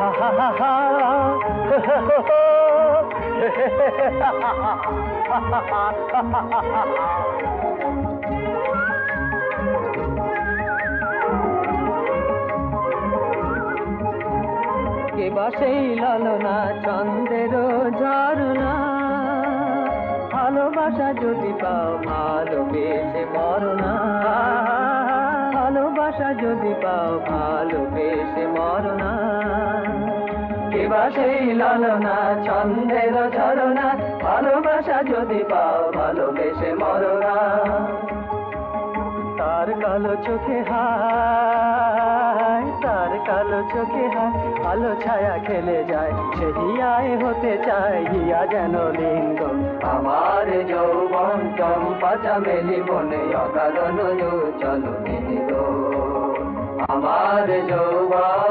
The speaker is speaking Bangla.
কে বা সেই লালনা চন্দ্রের ঝরনা? ভালোবাসা যদি পাও, ভালোবেসে মরনা। ভালোবাসা যদি পাও, ভালোবেসে মরনা। কে বা সেই লালনা, চন্দ্রের ঝরনা ভালোবাসা যদি পাও, ভালোবেসে মরনা। তার কালো চোখে হায়, তার কালো চোখে হায় আলো ছায়া খেলে যায়, সে হিয়ায় হতে চায়, হিয়া যেন লিঙ্গ। আমার যৌবন চম্পা চামেলি বনে অকারণ চলো আমার যৌবন